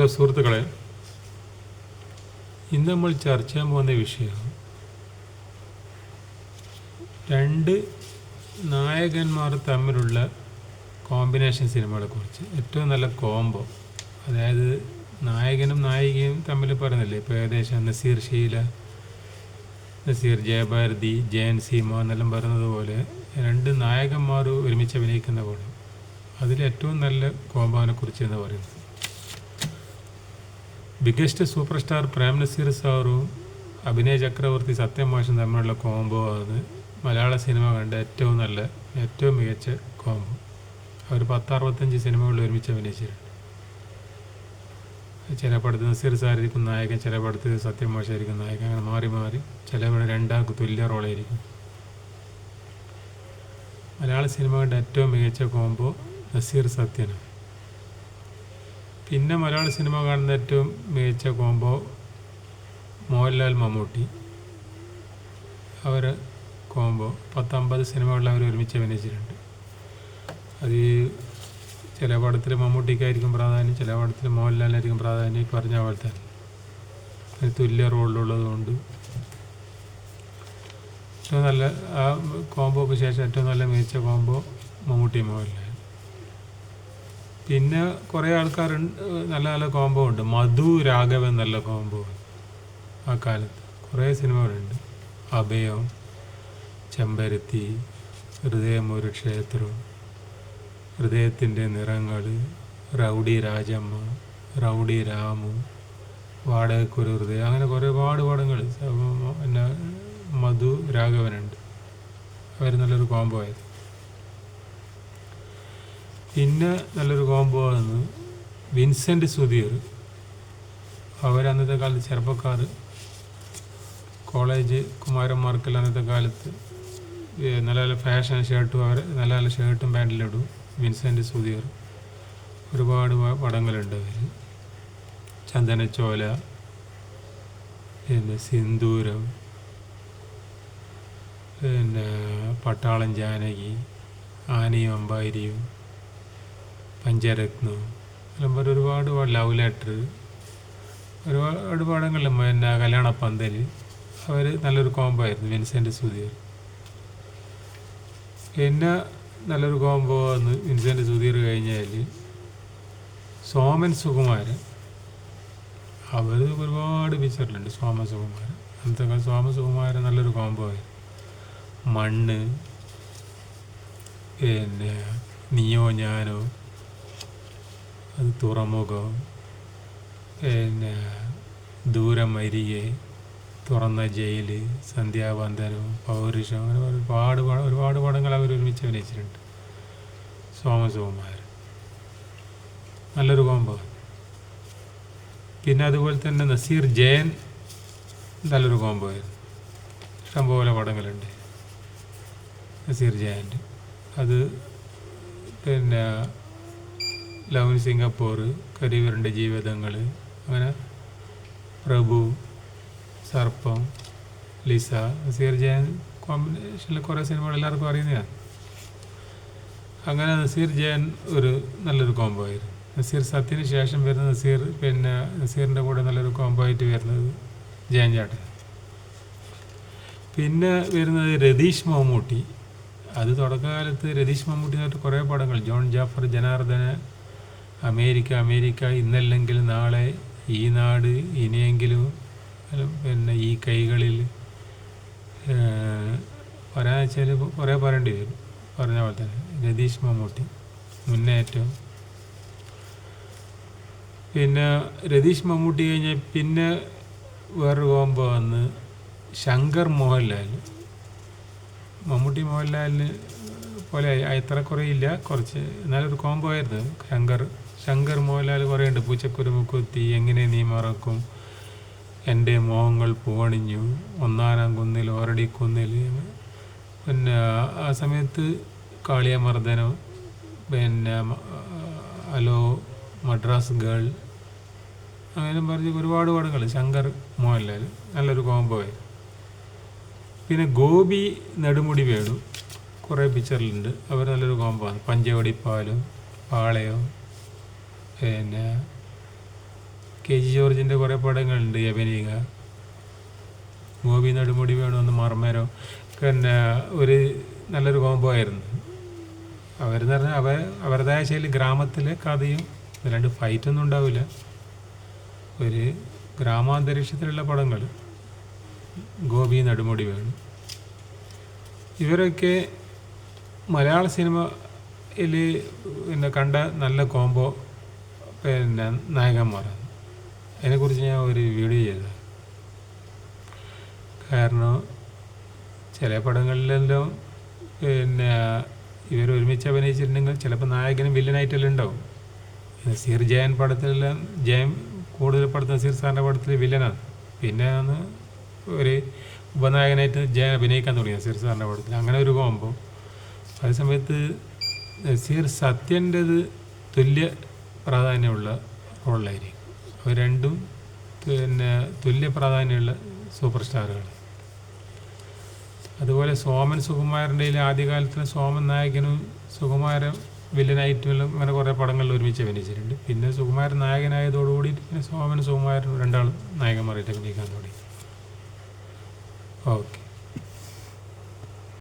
സുഹൃത്തുക്കളെ ഇന്ന് നമ്മൾ ചർച്ച ചെയ്യാൻ പോകുന്ന വിഷയം രണ്ട് നായകന്മാർ തമ്മിലുള്ള കോമ്പിനേഷൻ സിനിമകളെ കുറിച്ച്. ഏറ്റവും നല്ല കോംബോ അതായത് നായകനും നായികയും തമ്മിൽ പറയുന്നില്ലേ? ഇപ്പോൾ ഏകദേശം നസീർ ഷീല നസീർ ജയഭാരതി ജയൻ സീമ എന്നെല്ലാം പറയുന്നത് പോലെ രണ്ട് നായകന്മാർ ഒരുമിച്ച് അഭിനയിക്കുന്ന പോലെ അതിൽ ഏറ്റവും നല്ല കോംബോനെ കുറിച്ച് എന്ന് പറയുന്നത്. Biggest super star Prem Nazir സാറും അഭിനയ ചക്രവർത്തി സത്യം മോശം തമ്മിലുള്ള കോംബോ ആണ് മലയാള സിനിമ കണ്ട ഏറ്റവും നല്ല ഏറ്റവും മികച്ച കോംബോ അവർ പത്തറുപത്തഞ്ച് സിനിമകളിൽ ഒരുമിച്ച് അഭിനയിച്ചിട്ടുണ്ട്. ചില പടത്ത് നസീർ സാറായിരിക്കും നായകൻ ചില പടത്ത് സത്യം മോശമായിരിക്കും നായകൻ. അങ്ങനെ മാറി മാറി ചില ഇവിടെ രണ്ടാൾക്ക് തുല്യ റോളായിരിക്കും. മലയാള സിനിമ കണ്ട ഏറ്റവും മികച്ച കോംബോ നസീർ സത്യനാണ്. പിന്നെ മലയാള സിനിമ കാണുന്ന ഏറ്റവും മികച്ച കോംബോ മോഹൻലാൽ മമ്മൂട്ടി. അവർ കോംബോ പത്തമ്പത് സിനിമകളിൽ അവർ ഒരുമിച്ച് അഭിനയിച്ചിട്ടുണ്ട്. അത് ചില പടത്തിൽ മമ്മൂട്ടിക്കായിരിക്കും പ്രാധാന്യം ചില പടത്തിൽ മോഹൻലാലിനായിരിക്കും പ്രാധാന്യം ഈ പറഞ്ഞ പോലെ തന്നെ. തുല്യ റോളിലുള്ളതുകൊണ്ട് ഏറ്റവും നല്ല ആ കോംബോക്ക് ശേഷം ഏറ്റവും നല്ല മികച്ച കോംബോ മമ്മൂട്ടി മോഹൻലാൽ. പിന്നെ കുറേ ആൾക്കാരുണ്ട് നല്ല നല്ല കോംബോ ഉണ്ട്. മധു രാഘവൻ നല്ല കോംബോ ആ കാലത്ത് കുറേ സിനിമകളുണ്ട്. അഭയം ചെമ്പരത്തി ഹൃദയം ഒരു ക്ഷേത്രം ഹൃദയത്തിന്റെ നിറങ്ങൾ റൗഡി രാജമ്മ റൗഡി രാമു വാടകക്കുരു ഹൃദയം അങ്ങനെ കുറേ ഒരുപാട് പടങ്ങൾ പിന്നെ മധു രാഘവനുണ്ട്. അവർ നല്ലൊരു കോംബോ ആയിരുന്നു. പിന്നെ നല്ലൊരു കോംബോ ആണ് വിൻസെന്റ് സുധീർ അവരന്നത്തെ കാലത്ത് ചെറുപ്പക്കാർ കോളേജ് കുമാരന്മാർക്കെല്ലാം അന്നത്തെ കാലത്ത് നല്ല നല്ല ഫാഷൻ ഷർട്ടും അവർ നല്ല നല്ല ഷർട്ടും പാന്റിലിടും വിൻസെന്റ് സുധീർ ഒരുപാട് പടങ്ങളുണ്ട് അവർ ചന്ദനച്ചോല പിന്നെ സിന്ദൂരം പിന്നെ പട്ടാളം ജാനകി ആനയും അമ്പായിരിയും പഞ്ചരത്നം എല്ലാം ഒരുപാട് ലവ് ലെറ്റർ ഒരുപാട് പടങ്ങളിൽ പിന്നെ കല്യാണ പന്തൽ അവർ നല്ലൊരു കോംബോ ആയിരുന്നു വിൻസെന്റ് സുധീർ പിന്നെ നല്ലൊരു കോംബോ എന്ന് വിൻസെന്റ് സുധീർ കഴിഞ്ഞാൽ സോമൻ സുകുമാരൻ. അവർ ഒരുപാട് പിക്ചറിലുണ്ട് സോമൻ സുകുമാരൻ. അന്നത്തെ സോമൻ സോമ സുകുമാരൻ നല്ലൊരു കോംബോ ആയിരുന്നു. മണ്ണ് പിന്നെ നീയോ ഞാനോ തുറമുഖം പിന്നെ ദൂരം അരികെ തുറന്ന ജയിൽ സന്ധ്യാബന്ധനം പൗരുഷം അങ്ങനെ ഒരുപാട് പടം ഒരുപാട് പടങ്ങൾ അവർ ഒരുമിച്ച് അഭിനയിച്ചിട്ടുണ്ട്. സോമസുകുമാരൻ നല്ലൊരു കോമ്പോ പിന്നെ അതുപോലെ തന്നെ നസീർ ജയൻ നല്ലൊരു ആയിരുന്നു. ഇഷ്ടംപോലെ പടങ്ങളുണ്ട്. നസീർ ജയന്റെ. അത് പിന്നെ ലവ് ഇൻ സിംഗപ്പൂർ കരിവറിന്റെ ജീവിതങ്ങൾ അങ്ങനെ പ്രഭു സർപ്പം ലിസ നസീർ ജയൻ കോമ്പിനേഷനിൽ കുറേ സിനിമകൾ എല്ലാവർക്കും അറിയുന്നതാണ്. അങ്ങനെ നസീർ ജയൻ ഒരു നല്ലൊരു കോംബോ ആയിരുന്നു. നസീർ സത്യന് ശേഷം വരുന്ന നസീർ പിന്നെ നസീറിന്റെ കൂടെ നല്ലൊരു കോംബോ ആയിട്ട് വരുന്നത് ജയൻ ചാട്ടൻ. പിന്നെ വരുന്നത് രതീഷ് മമ്മൂട്ടി. അത് തുടക്കകാലത്ത് രതീഷ് മമ്മൂട്ടി എന്നിട്ട് കുറേ പടങ്ങൾ John Jaffer Janardhana America America ഇന്നല്ലെങ്കിൽ നാളെ ഈ നാട് ഇനിയെങ്കിലും പിന്നെ ഈ കൈകളിൽ പറയാന്ന് വെച്ചാൽ കുറേ പറയേണ്ടി വരും. പറഞ്ഞ പോലെ തന്നെ രതീഷ് മമ്മൂട്ടി മുന്നേറ്റം. പിന്നെ രതീഷ് മമ്മൂട്ടി കഴിഞ്ഞാൽ പിന്നെ വേറൊരു കോമ്പോ വന്ന് ശങ്കർ മോഹൻലാൽ. മമ്മൂട്ടി മോഹൻലാലിന് പോലെ എത്ര കുറേ ഇല്ല കുറച്ച് എന്നാലൊരു കോംബോ ആയിരുന്നു ശങ്കർ. ശങ്കർ മോഹൻലാൽ പറയുന്നുണ്ട് ഉണ്ട് പൂച്ചക്കുരുമുക്കുത്തി എങ്ങനെ നീ മറക്കും? എന്റെ മോഹങ്ങൾ പൂവണിഞ്ഞു ഒന്നാനാം കുന്നിൽ ഓരടി കുന്നിൽ പിന്നെ ആ- സമയത്ത് കാളിയമർദ്ദനം പിന്നെ ഹലോ മദ്രാസ് ഗേൾ അങ്ങനെ പറഞ്ഞ് ഒരുപാട് പടങ്ങൾ ശങ്കർ മോഹൻലാൽ നല്ലൊരു കോംബോ ആയിരുന്നു പിന്നെ ഗോപി നെടുമുടി വേണു കുറേ പിക്ചറിലുണ്ട് അവർ നല്ലൊരു കോമ്പാണ് പഞ്ചവടിപ്പാലും പാളയവും പാളയം പിന്നെ കെ ജി ജോർജിന്റെ കുറേ പടങ്ങളുണ്ട് യവനിക ഗോപി നടുമുടി വേണമെന്ന് മർമരോ പിന്നെ ഒരു നല്ലൊരു കോംബോ ആയിരുന്നു. അവരെന്ന് പറഞ്ഞാൽ അവ അവരുടേതായ ശൈലി ഗ്രാമത്തിലെ കഥയും രണ്ട് ഫൈറ്റൊന്നും ഉണ്ടാവില്ല. ഒരു ഗ്രാമാന്തരീക്ഷത്തിലുള്ള പടങ്ങൾ ഗോപി നടുമുടി വേണം. ഇവരൊക്കെ മലയാള സിനിമയിൽ പിന്നെ കണ്ട നല്ല കോംബോ പിന്നെ നായകന്മാരാണ് അതിനെക്കുറിച്ച് ഞാൻ ഒരു വീഡിയോ ചെയ്തത് കാരണം ചില പടങ്ങളിലെല്ലാം പിന്നെ ഇവർ ഒരുമിച്ച് അഭിനയിച്ചിട്ടുണ്ടെങ്കിൽ ചിലപ്പോൾ നായകനും വില്ലനായിട്ടെല്ലാം ഉണ്ടാവും. സീർ ജയൻ പടത്തിലെല്ലാം ജയൻ കൂടുതൽ പടത്തിൽ സീർ സാറിന്റെ പടത്തിൽ വില്ലനാണ്. പിന്നെ ആണ് ഒരു ഉപനായകനായിട്ട് ജയൻ അഭിനയിക്കാൻ തുടങ്ങി സീർ സാറിന്റെ പടത്തിൽ. അങ്ങനെ ഒരു കോമ്പോ. അതേസമയത്ത് സീർ സത്യന്റെത് തുല്യ പ്രാധാന്യമുള്ള റോളിലായിരിക്കും അവർ രണ്ടും പിന്നെ തുല്യ പ്രാധാന്യമുള്ള സൂപ്പർ സ്റ്റാറുകൾ അതുപോലെ സോമൻ സുകുമാരന്റെ ആദ്യകാലത്തിൽ സോമൻ നായകനും സുകുമാരൻ വില്ലനായിട്ടും അങ്ങനെ കുറേ പടങ്ങളിൽ ഒരുമിച്ച് അഭിനയിച്ചിട്ടുണ്ട്. പിന്നെ സുകുമാരൻ നായകനായതോടുകൂടി പിന്നെ സോമൻ സുകുമാരൻ രണ്ടാളും നായകന്മാരായിട്ട് അഭിനയിക്കാൻ തുടങ്ങി. ഓക്കെ.